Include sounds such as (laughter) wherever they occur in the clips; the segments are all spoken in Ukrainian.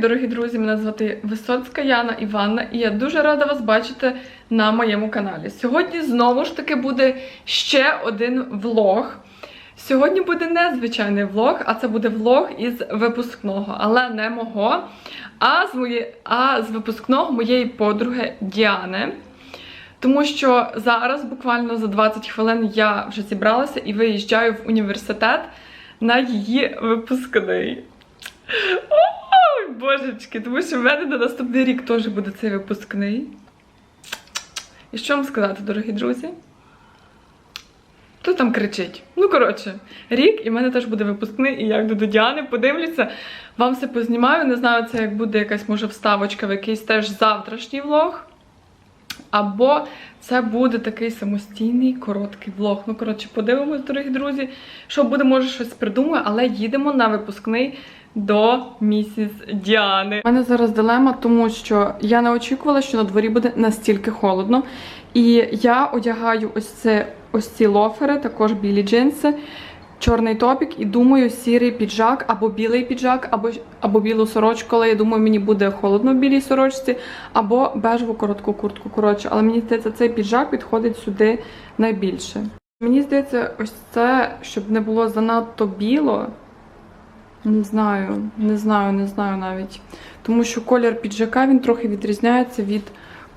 дорогі друзі! Мене звати Висоцька Яна Іванна, і я дуже рада вас бачити на моєму каналі. Сьогодні знову ж таки буде ще один влог. Сьогодні буде не звичайний влог, а це буде влог із випускного, але не мого, а з, моє... а з випускного моєї подруги Діани. Тому що зараз, буквально за 20 хвилин, я вже зібралася і виїжджаю в університет на її випускний. Божечки, тому що в мене на наступний рік теж буде цей випускний. І що вам сказати, дорогі друзі? Хто там кричить? Ну, коротше, рік, і в мене теж буде випускний, і я йду до Діани, подивлюся, вам все познімаю. Не знаю, це як буде якась, може, вставочка в якийсь теж завтрашній влог. Або це буде такий самостійний короткий влог. Ну, коротше, подивимось, дорогі друзі. Що буде, може, щось придумаю, але їдемо на випускний до місіс Діани. У мене зараз дилема, тому що я не очікувала, що на дворі буде настільки холодно. І я одягаю ось це ось ці лофери, також білі джинси, чорний топік і думаю, сірий піджак або білий піджак, або, або білу сорочку, але я думаю, мені буде холодно в білій сорочці, або бежеву коротку куртку. Коротше, але мені здається, цей піджак підходить сюди найбільше. Мені здається, ось це, щоб не було занадто біло. Не знаю, не знаю, не знаю навіть. Тому що колір піджака він трохи відрізняється від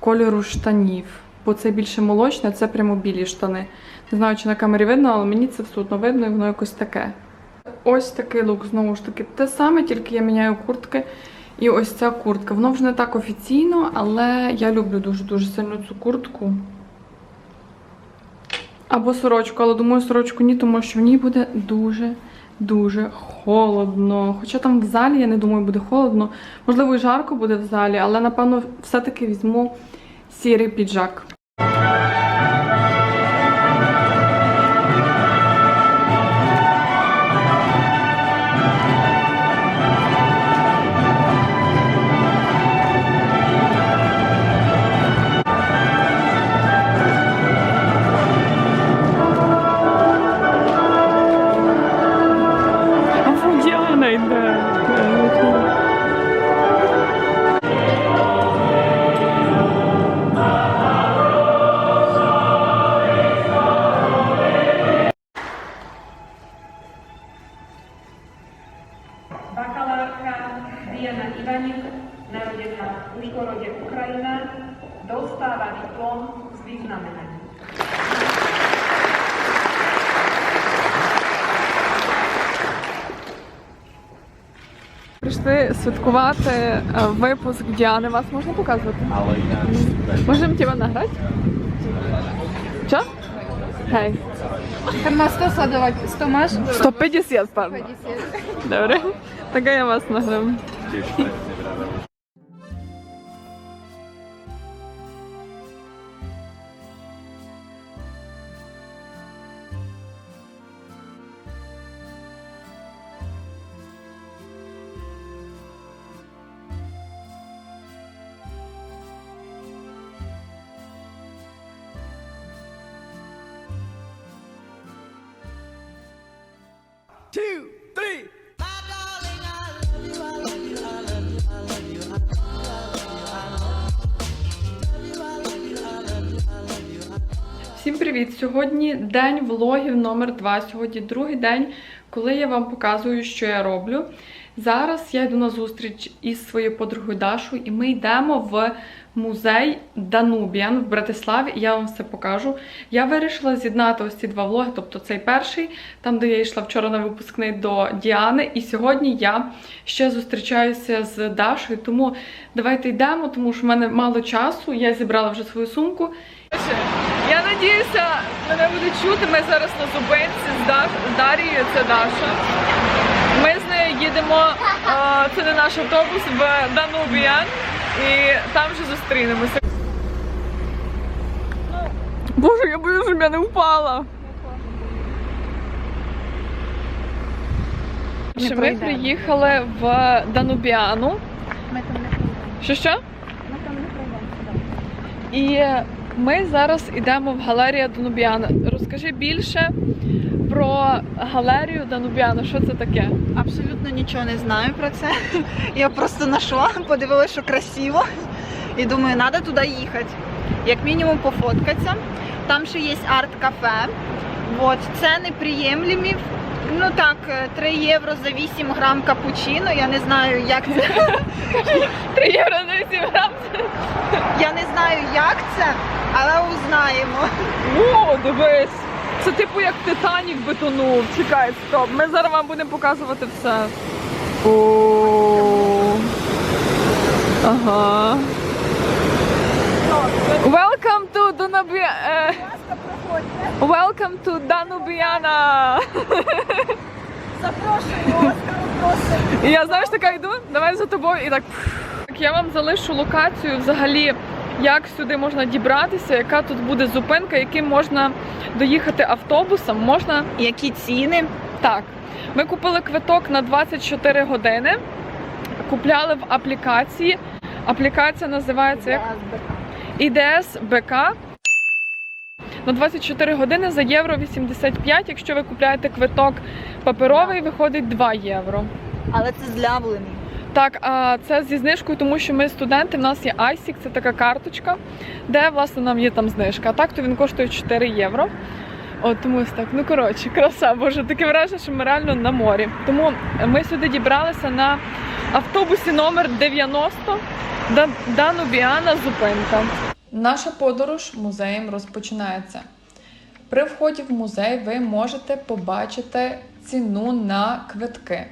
кольору штанів. Бо це більше молочне, це прямо білі штани. Не знаю, чи на камері видно, але мені це все одно видно і воно якось таке. Ось такий лук, знову ж таки, те саме, тільки я міняю куртки. І ось ця куртка. Воно вже не так офіційно, але я люблю дуже-дуже сильно цю куртку. Або сорочку, але думаю, сорочку ні, тому що в ній буде дуже дуже холодно. Хоча там в залі, я не думаю, буде холодно. Можливо, і жарко буде в залі, але напевно все-таки візьму сірий піджак. Прийшли святкувати е, випуск Діани. Вас можна показувати? Можемо тебе награти? Що? Хей. На 100 садовать. 100 маш? 150, певно. Добре. Так я вас награм. Всім привіт! Сьогодні день влогів номер 2 Сьогодні другий день, коли я вам показую, що я роблю. Зараз я йду на зустріч із своєю подругою Дашою, і ми йдемо в музей Данубіан в Братиславі, я вам все покажу. Я вирішила з'єднати ось ці два влоги, тобто цей перший, там, де я йшла вчора на випускний до Діани. І сьогодні я ще зустрічаюся з Дашою. Тому давайте йдемо, тому що в мене мало часу. Я зібрала вже свою сумку. Я надіюся, мене будуть чути. Ми зараз на зупинці з, Даш... з Дарією, це Даша. Їдемо, (laughs) це не наш автобус, в Данубіан. І там вже зустрінемося. Боже, я боюсь, щоб я не впала. Не Ми приїхали в Данубіану. Ми там не пройдемо. Що що? Ми там не пройдемо. І ми зараз йдемо в галерію Данубіана. Розкажи більше про галерію Данубіана. Що це таке? Абсолютно нічого не знаю про це. Я просто знайшла, подивилася, що красиво. І думаю, треба туди їхати. Як мінімум пофоткатися. Там ще є арт-кафе. От, ціни приємлемі. Ну так, е, 3 євро за 8 грам капучино. Я не знаю, як це. (laughs) 3 євро за 8 грам. Я не знаю, як це, але узнаємо. О, дивись. Це типу як Титанік бетонув. Чекай, стоп. Ми зараз вам будемо показувати все. О. Ага. Welcome to Danubia... е, Welcome to Danubiana. Запрошую. І я знаєш, така йду, давай за тобою і так. Так, Я вам залишу локацію взагалі, як сюди можна дібратися, яка тут буде зупинка, яким можна доїхати автобусом. Можна Які ціни? так. Ми купили квиток на 24 години, купляли в аплікації. Аплікація називається як ІДС БК. На 24 години за євро 85. Якщо ви купляєте квиток паперовий, виходить 2 євро. Але це злявлені. Так, а це зі знижкою, тому що ми студенти. В нас є ISIC, це така карточка, де власне нам є там знижка. А так то він коштує 4 євро. От тому ось так. Ну коротше, краса, боже, таке враження, що ми реально на морі. Тому ми сюди дібралися на автобусі номер 90 Дан- Данубіана зупинка. Наша подорож музеєм розпочинається. При вході в музей ви можете побачити ціну на квитки.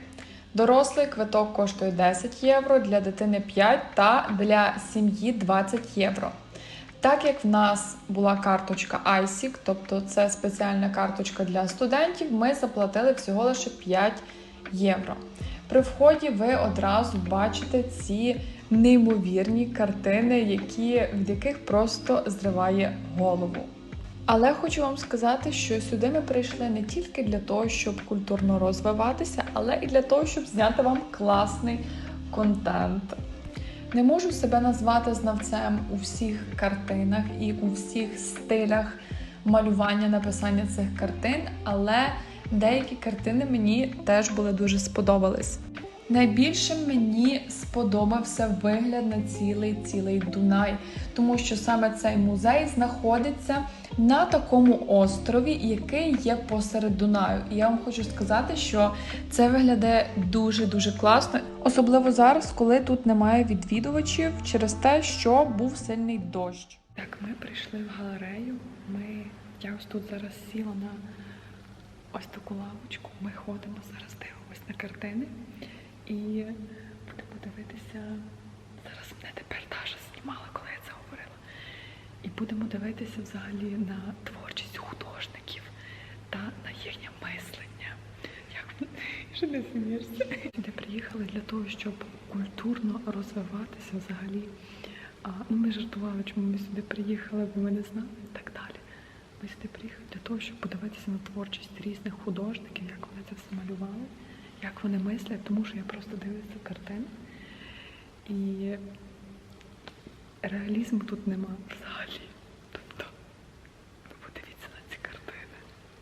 Дорослий квиток коштує 10 євро, для дитини 5 та для сім'ї 20 євро. Так як в нас була карточка ISIC, тобто це спеціальна карточка для студентів, ми заплатили всього лише 5 євро. При вході ви одразу бачите ці неймовірні картини, які, від яких просто зриває голову. Але хочу вам сказати, що сюди ми прийшли не тільки для того, щоб культурно розвиватися, але і для того, щоб зняти вам класний контент. Не можу себе назвати знавцем у всіх картинах і у всіх стилях малювання, написання цих картин, але деякі картини мені теж були дуже сподобались. Найбільше мені сподобався вигляд на цілий цілий Дунай, тому що саме цей музей знаходиться на такому острові, який є посеред Дунаю. І я вам хочу сказати, що це виглядає дуже дуже класно, особливо зараз, коли тут немає відвідувачів через те, що був сильний дощ. Так, ми прийшли в галерею. Ми я ось тут зараз сіла на ось таку лавочку. Ми ходимо зараз, дивимось на картини і будемо дивитися. Зараз мене тепер Даша знімала, коли я це говорила. І будемо дивитися взагалі на творчість художників та на їхнє мислення. Як (laughs) що не смієшся? Сюди приїхали для того, щоб культурно розвиватися взагалі. А, ну, ми жартували, чому ми сюди приїхали, бо ми не знали і так далі. Ми сюди приїхали для того, щоб подивитися на творчість різних художників, як вони це все малювали, як вони мислять, тому що я просто дивлюся картини. І реалізму тут нема взагалі. Тобто, ви подивіться на ці картини.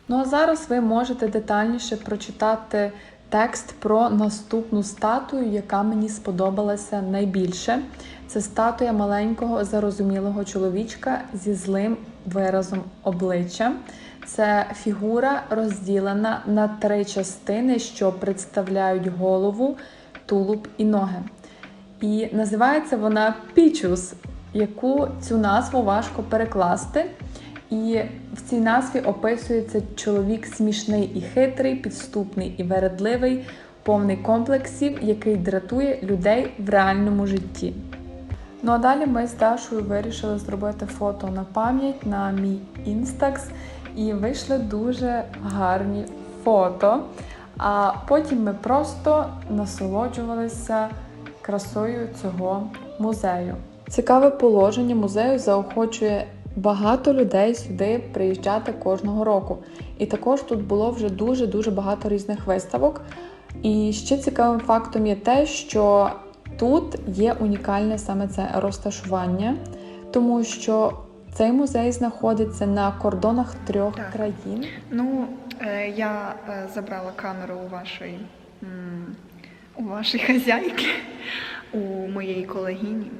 Ну а зараз ви можете детальніше прочитати текст про наступну статую, яка мені сподобалася найбільше. Це статуя маленького зарозумілого чоловічка зі злим виразом обличчя. Це фігура розділена на три частини, що представляють голову, тулуб і ноги. І називається вона Пічус, яку цю назву важко перекласти. І в цій назві описується чоловік смішний і хитрий, підступний і вередливий, повний комплексів, який дратує людей в реальному житті. Ну а далі ми з Дашою вирішили зробити фото на пам'ять на мій інстакс, і вийшли дуже гарні фото. А потім ми просто насолоджувалися красою цього музею. Цікаве положення музею заохочує багато людей сюди приїжджати кожного року. І також тут було вже дуже дуже багато різних виставок. І ще цікавим фактом є те, що тут є унікальне саме це розташування, тому що цей музей знаходиться на кордонах трьох Так. країн. Ну, Е, Я е, забрала камеру у вашої, у вашої (laughs) хазяйки, у моєї колегині.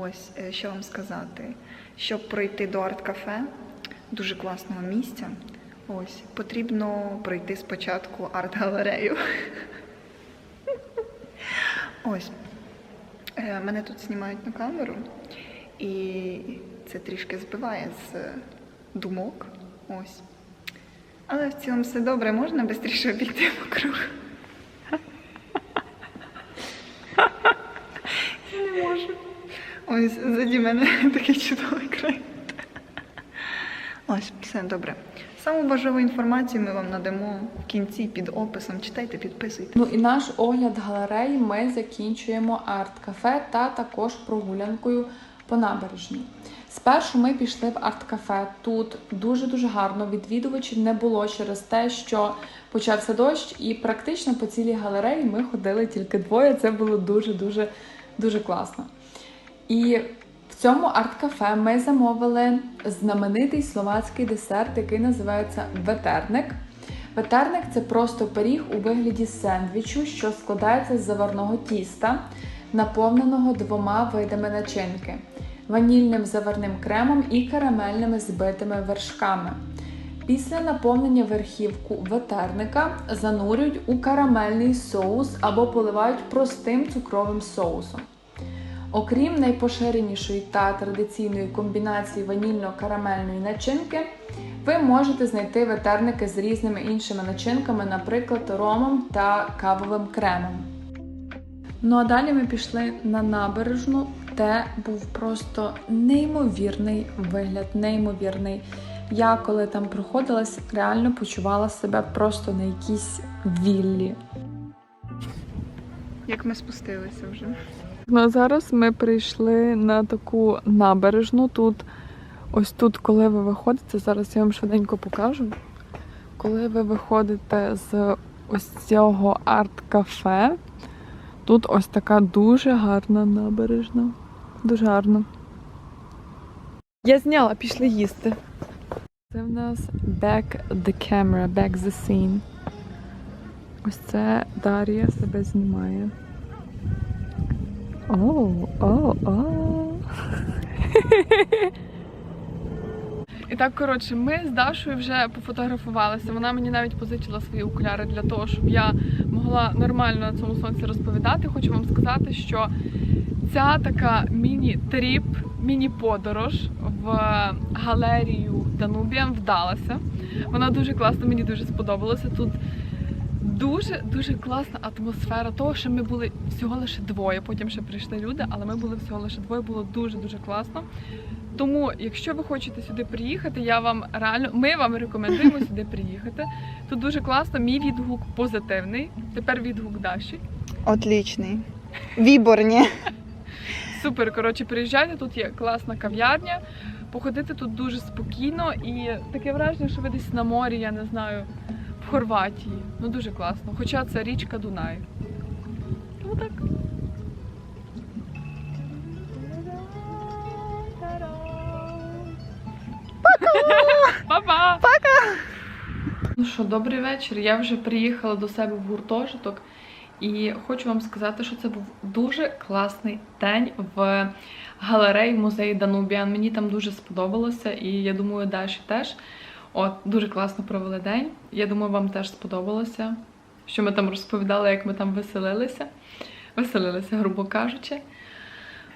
Ось, е, що вам сказати. Щоб пройти до арт-кафе, дуже класного місця, ось, потрібно пройти спочатку арт-галерею. (laughs) Ось. Е, Мене тут знімають на камеру, і це трішки збиває з думок. Ось. Але в цілому все добре, можна швидше обійти вокруг. Не можу. Ось заді мене (laughs) такий чудовий край. Ось, все добре. Саму важливу інформацію ми вам надамо в кінці під описом. Читайте, підписуйте. Ну і наш огляд галереї ми закінчуємо арт-кафе та також прогулянкою по набережній. Спершу ми пішли в арт-кафе. Тут дуже-дуже гарно відвідувачів не було через те, що почався дощ, і практично по цілій галереї ми ходили тільки двоє. Це було дуже-дуже дуже класно. І в цьому арт-кафе ми замовили знаменитий словацький десерт, який називається ветерник. Ветерник це просто пиріг у вигляді сендвічу, що складається з заварного тіста, наповненого двома видами начинки: ванільним заварним кремом і карамельними збитими вершками. Після наповнення верхівку ветерника занурюють у карамельний соус або поливають простим цукровим соусом. Окрім найпоширенішої та традиційної комбінації ванільно-карамельної начинки, ви можете знайти ветерники з різними іншими начинками, наприклад, ромом та кавовим кремом. Ну а далі ми пішли на набережну, де був просто неймовірний вигляд, неймовірний. Я коли там проходилась, реально почувала себе просто на якійсь віллі. Як ми спустилися вже. Ну а зараз ми прийшли на таку набережну. Тут, ось тут, коли ви виходите, зараз я вам швиденько покажу. Коли ви виходите з ось цього арт-кафе, тут ось така дуже гарна набережна. Дуже гарно. Я зняла, пішли їсти. Це в нас back the camera, back the scene. Ось це Дар'я себе знімає. О, о, о. (laughs) І так, коротше, ми з Дашою вже пофотографувалися. Вона мені навіть позичила свої окуляри для того, щоб я могла нормально на цьому сонці розповідати. Хочу вам сказати, що ця така міні-тріп, міні-подорож в галерію Данубіан вдалася. Вона дуже класна, мені дуже сподобалося. Тут дуже дуже класна атмосфера того, що ми були всього лише двоє. Потім ще прийшли люди, але ми були всього лише двоє. Було дуже дуже класно. Тому, якщо ви хочете сюди приїхати, я вам реально ми вам рекомендуємо сюди приїхати. Тут дуже класно. Мій відгук позитивний. Тепер відгук Даші. Отлічний. Віборні. (laughs) Супер. Коротше, приїжджайте. Тут є класна кав'ярня. Походити тут дуже спокійно і таке враження, що ви десь на морі, я не знаю, в Хорватії. Ну дуже класно. Хоча це річка Дунай. Ну так. (laughs) Па-па! Пока! Ну що, добрий вечір. Я вже приїхала до себе в гуртожиток. І хочу вам сказати, що це був дуже класний день в галереї музеї Данубіан. Мені там дуже сподобалося, і я думаю, Даші теж. От, дуже класно провели день. Я думаю, вам теж сподобалося, що ми там розповідали, як ми там веселилися. Веселилися, грубо кажучи.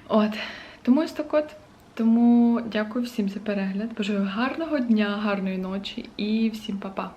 От, тому ось так от. Тому дякую всім за перегляд. Бажаю гарного дня, гарної ночі і всім па-па.